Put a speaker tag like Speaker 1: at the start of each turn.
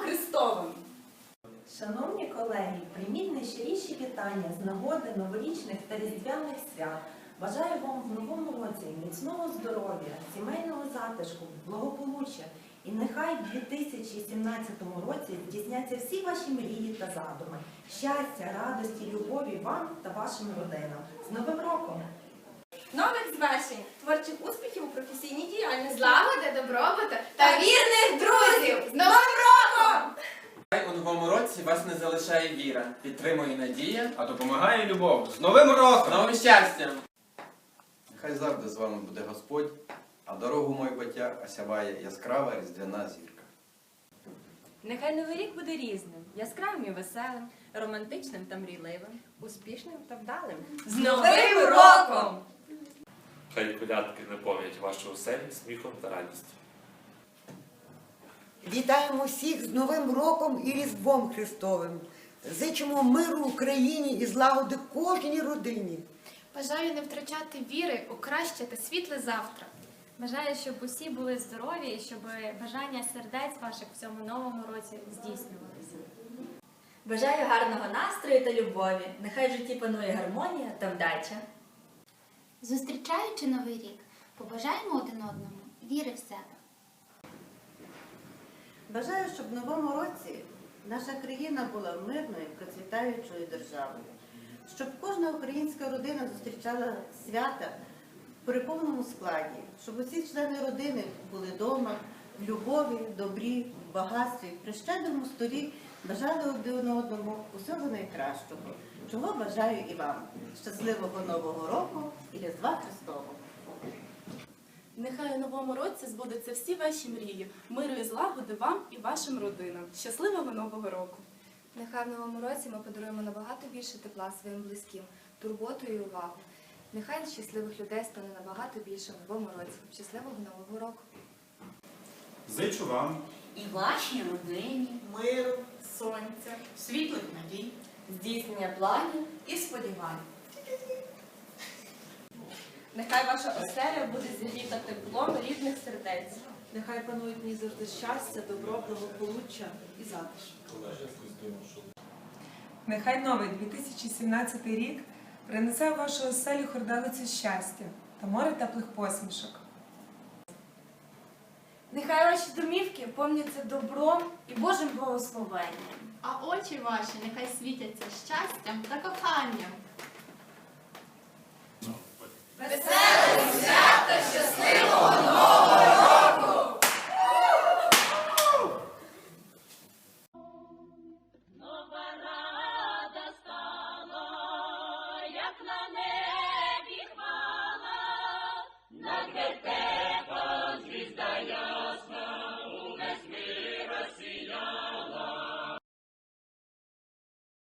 Speaker 1: Христовим!
Speaker 2: Шановні колеги, прийміть найщиріші вітання з нагоди новорічних та різдвяних свят. Бажаю вам в новому році міцного здоров'я, сімейного затишку, благополуччя. І нехай в 2017 році здійсняться всі ваші мрії та задуми. Щастя, радості, любові вам та вашим родинам. З Новим роком!
Speaker 1: Нових звершень, творчих успіхів у професійній діяльності.
Speaker 3: Злагоди, добробуту та вірних друзів! З Новим роком!
Speaker 4: Хай у новому році вас не залишає віра, підтримує надія,
Speaker 5: А допомагає любов. З Новим роком!
Speaker 4: з новим щастям!
Speaker 6: Нехай завжди з вами буде Господь, а дорогу майбуття осяває яскрава різдвяна зірка.
Speaker 7: Нехай новий рік буде різним, яскравим і веселим, романтичним та мрійливим, успішним та вдалим.
Speaker 1: З Новим
Speaker 8: колядки наповнять вашу оселі сміхом та радістю.
Speaker 9: Вітаємо всіх з Новим роком і Різдвом Христовим. Зичимо миру Україні і злагоди кожній родині.
Speaker 3: Бажаю не втрачати віри у краще та світле завтра.
Speaker 7: Бажаю, щоб усі були здорові і щоб бажання сердець ваших в цьому новому році здійснювалися.
Speaker 10: Бажаю гарного настрою та любові. Нехай в житті панує гармонія та вдача.
Speaker 11: Зустрічаючи новий рік, побажаємо один одному віри в себе.
Speaker 2: Бажаю, щоб в новому році наша країна була мирною, процвітаючою державою, щоб кожна українська родина зустрічала свята при повному складі, щоб усі члени родини були вдома любові, добрі, в багатстві, при щедрому столі бажали один одному усього найкращого. Чого бажаю і вам. Щасливого Нового року і Різдва Христового!
Speaker 1: Нехай у новому році збудуться всі ваші мрії, миру і злагоди вам і вашим родинам. Щасливого нового року!
Speaker 7: Нехай в новому році ми подаруємо набагато більше тепла своїм близьким, турботу і увагу. Нехай щасливих людей стане набагато більше в новому році. Щасливого нового року!
Speaker 5: Зичу вам
Speaker 10: І вашій родині
Speaker 2: Миру!
Speaker 1: Сонця!
Speaker 10: світлих надій.
Speaker 1: здійснення планів і сподівань. Нехай ваша оселя буде зігріта теплом рідних сердець.
Speaker 2: Нехай панують мені завжди щастя, добро, благополуччя і затишок.
Speaker 12: Нехай новий 2017 рік принесе в вашу оселю хорделицю щастя та море теплих посмішок.
Speaker 1: Нехай ваші домівки помняться добром і Божим благословенням.
Speaker 3: А очі ваші нехай світяться щастям та коханням.
Speaker 1: Веселих свят щасливого нового року! Нова рада стала, як на небі.